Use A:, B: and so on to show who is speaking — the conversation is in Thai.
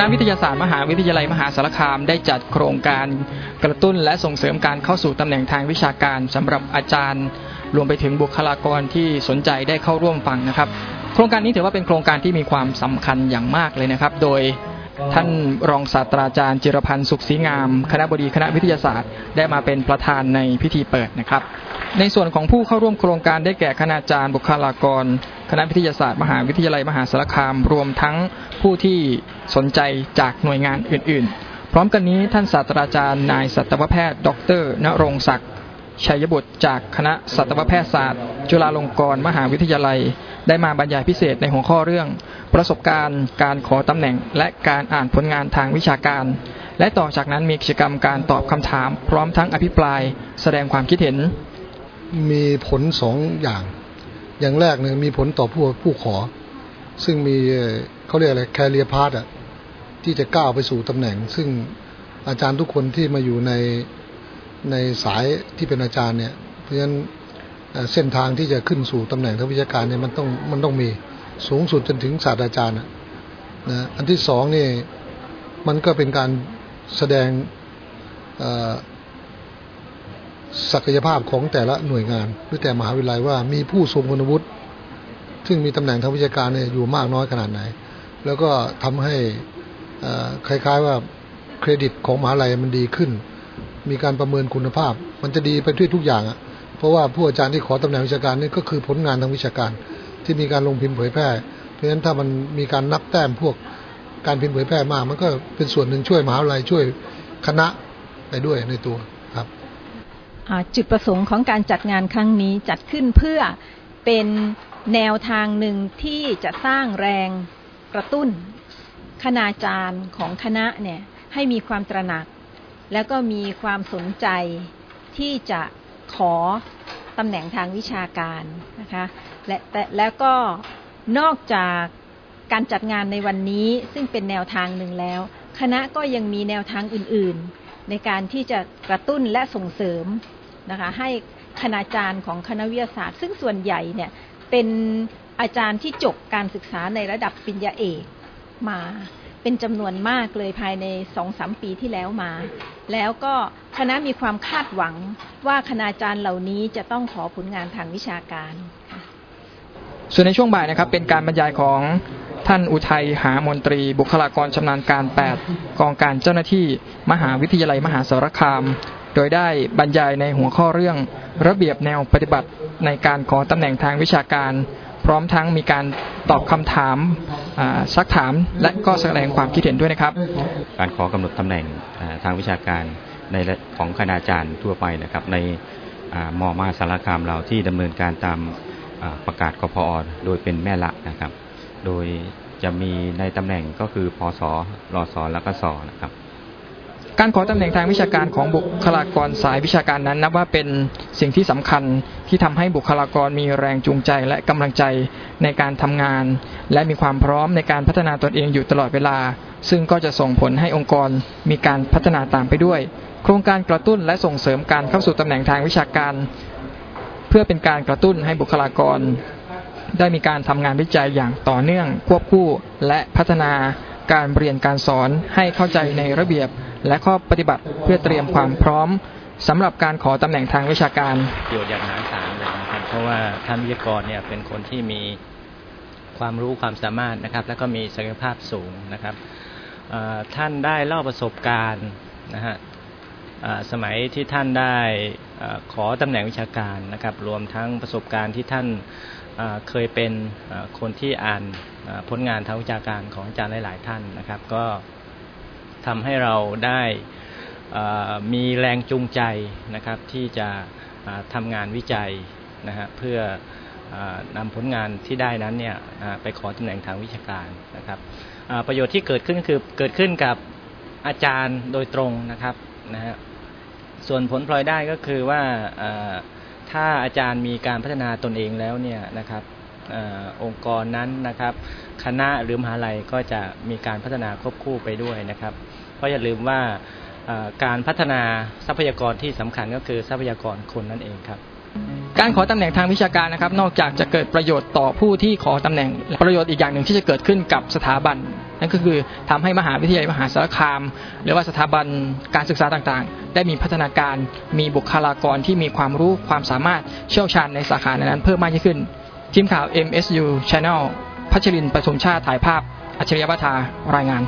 A: ณะวิทยาศาสตร์มหาวิทยาลัยมหาสารคามได้จัดโครงการกระตุ้นและส่งเสริมการเข้าสู่ตำแหน่งทางวิชาการสำหรับอาจารย์ รวมไปถึงบุคลากรที่สนใจได้เข้าร่วมฟังนะครับ โครงการนี้ถือว่าเป็นโครงการที่มีความสำคัญอย่างมากเลยนะครับ โดยท่านรองศาสตราจารย์จิรพันธ์สุขศรีงาม คณะบดีคณะวิทยาศาสตร์ ได้มาเป็นประธานในพิธีเปิดนะครับ ในส่วนของผู้เข้าร่วมโครงการได้แก่คณาจารย์บุคลากร คณะวิทยาศาสตร์มหาวิทยาลัยมหาสารคาม รวมทั้งผู้ที่สนใจจากหน่วยงานอื่น ๆ พร้อมกันนี้ท่านศาสตราจารย์นายสัตวแพทย์ ดรณรงศักดิ์ชัยบุตรจากคณะสัตวแพทยศาสตร์ จุฬาลงกรณ์มหาวิทยาลัย ได้มาบรรยายพิเศษในหัวข้อเรื่อง ประสบการณ์การขอตำแหน่ง และการอ่านผลงานทางวิชาการ และต่อจากนั้นมีกิจกรรมการตอบคำถาม พร้อมทั้งอภิปราย แสดงความคิดเห็น
B: มีผลสองอย่าง อย่างแรกเนี่ยมีผลต่อผู้ผู้ขอ ซึ่งมีเขาเรียกอะไรแคเรียพาร์ตอะที่จะก้าวไปสู่ตำแหน่ง ซึ่งอาจารย์ทุกคนที่มาอยู่ในในสายที่เป็นอาจารย์เนี่ย เพราะฉะนั้นเส้นทางที่จะขึ้นสู่ตำแหน่งทางวิชาการเนี่ยมันต้องมันต้องมีสูงสุดจนถึงศาสตราจารย์อะนะอันที่สองนี่มันก็เป็นการแสดงออ ศักยภาพของแต่ละหน่วยงาน หรือแต่มหาวิทยาลัยว่ามีผู้ทรงคุณวุฒิซึ่งมีตำแหน่งทางวิชาการเนี่ยอยู่มากน้อยขนาดไหน แล้วก็ทำให้คล้ายๆว่าเครดิตของมหาวิทยาลัยมันดีขึ้น มีการประเมินคุณภาพ มันจะดีไปด้วยทุกอย่างอะ่ะเพราะว่าผู้อาจารย์ที่ขอตำแหน่งวิชาการนี่ก็คือผลงานทางวิชาการ ที่มีการลงพิมพ์เผยแพร่ เพราะฉะนั้นถ้ามันมีการนับแต้มพวกการพิมพ์เผยแพร่มาก มันก็เป็นส่วนหนึ่งช่วยมหาวิทยาลัยช่วยคณะไปด้วยในตัว
C: จุดประสงค์ของการจัดงานครั้งนี้จัดขึ้นเพื่อเป็นแนวทางหนึ่งที่จะสร้างแรงกระตุ้นคณาจารย์ของคณะเนี่ยให้มีความตระหนัก แล้วก็มีความสนใจที่จะขอตำแหน่งทางวิชาการนะคะและแต่แล้วก็นอกจากการจัดงานในวันนี้ซึ่งเป็นแนวทางหนึ่งแล้ว คณะก็ยังมีแนวทางอื่นๆ ในการที่จะกระตุ้นและส่งเสริม นะคะให้คณาจารย์ของคณะวิทยาศาสตร์ ซึ่งส่วนใหญ่เนี่ยเป็นอาจารย์ที่จบการศึกษาในระดับปริญญาเอกมาเป็นจำนวนมากเลยภายในสองสามปีที่แล้วมา แล้วก็คณะมีความคาดหวังว่าคณาจารย์เหล่านี้จะต้องขอผลงานทางวิชาการ
A: ส่วนในช่วงบ่ายนะครับเป็นการบรรยายของท่านอุทัยหามนตรี บุคลากรชำนาญการ 8 กองการเจ้าหน้าที่มหาวิทยาลัยมหาสารคาม โดยได้บรรยายในหัวข้อเรื่องระเบียบแนวปฏิบัติในการขอตำแหน่งทางวิชาการ พร้อมทั้งมีการตอบคำถามซักถามและก็แสดงความคิดเห็นด้วยนะครับ
D: การขอกำหนดตำแหน่งทางวิชาการในของคณาจารย์ทั่วไปนะครับ ในอ่ามาสารคามเราที่ดำเนินการตามประกาศกพอโดยเป็นแม่ละนะครับ โดยจะมีในตำแหน่งก็คือพศรสและก็สอนะครับ
A: การขอตำแหน่งทางวิชาการของบุคลากรสายวิชาการนั้นนับว่าเป็นสิ่งที่สำคัญที่ทำให้บุคลากรมีแรงจูงใจและกำลังใจในการทำงาน และมีความพร้อมในการพัฒนาตนเองอยู่ตลอดเวลา ซึ่งก็จะส่งผลให้องค์กรมีการพัฒนาตามไปด้วย โครงการกระตุ้นและส่งเสริมการเข้าสู่ตำแหน่งทางวิชาการ เพื่อเป็นการกระตุ้นให้บุคลากร ได้มีการทำงานวิจัยอย่างต่อเนื่อง ควบคู่และพัฒนาการเรียนการสอนให้เข้าใจในระเบียบ และข้อปฏิบัติเพื่อเตรียมความพร้อมสำหรับการขอตำแหน่งทางวิชาการ
E: ประโยชน์อย่างมหาศาลเลยนะครับเพราะว่าท่านวิทยากรเนี่ยเป็นคนที่มีความรู้ความสามารถนะครับ แล้วก็มีศักยภาพสูงนะครับท่านได้เล่าประสบการณ์นะฮะสมัยที่ท่านได้ขอตำแหน่งวิชาการนะครับ รวมทั้งประสบการณ์ที่ท่านเคยเป็นคนที่อ่านผลงานทางวิชาการของอาจารย์หลาย ๆ ท่านนะครับ ก็ ทำให้เราได้มีแรงจูงใจนะครับที่จะอ่าทำงานวิจัยนะฮะเพื่ออานำผลงานที่ได้นั้นเนี่ยไปขอตำแหน่งทางวิชาการนะครับประโยชน์ที่เกิดขึ้นคือเกิดขึ้นกับอาจารย์โดยตรงนะครับนะฮะส่วนผลพลอยได้ก็คือว่าถ้าอาจารย์มีการพัฒนาตนเองแล้วเนี่ยนะครับอองค์กรนั้นนะครับ คณะหรือมหาลัยก็จะมีการพัฒนาควบคู่ไปด้วยนะครับ เพราะอย่าลืมว่าการพัฒนาทรัพยากรที่สำคัญก็คือทรัพยากรคนนั่นเองครับ
A: การขอตำแหน่งทางวิชาการนะครับ นอกจากจะเกิดประโยชน์ต่อผู้ที่ขอตำแหน่งประโยชน์อีกอย่างหนึ่งที่จะเกิดขึ้นกับสถาบัน นั่นก็คือทำให้มหาวิทยาลัยมหาสารคาม หรือว่าสถาบันการศึกษาต่างๆ ได้มีพัฒนาการมีบุคลากรที่มีความรู้ความสามารถเชี่ยวชาญในสาขานั้นเพิ่มมากยิ่งขึ้นทีมข่าว MSU Channel พัชรินประทุมชาติถ่ายภาพ อัจฉริยะบัทารายงาน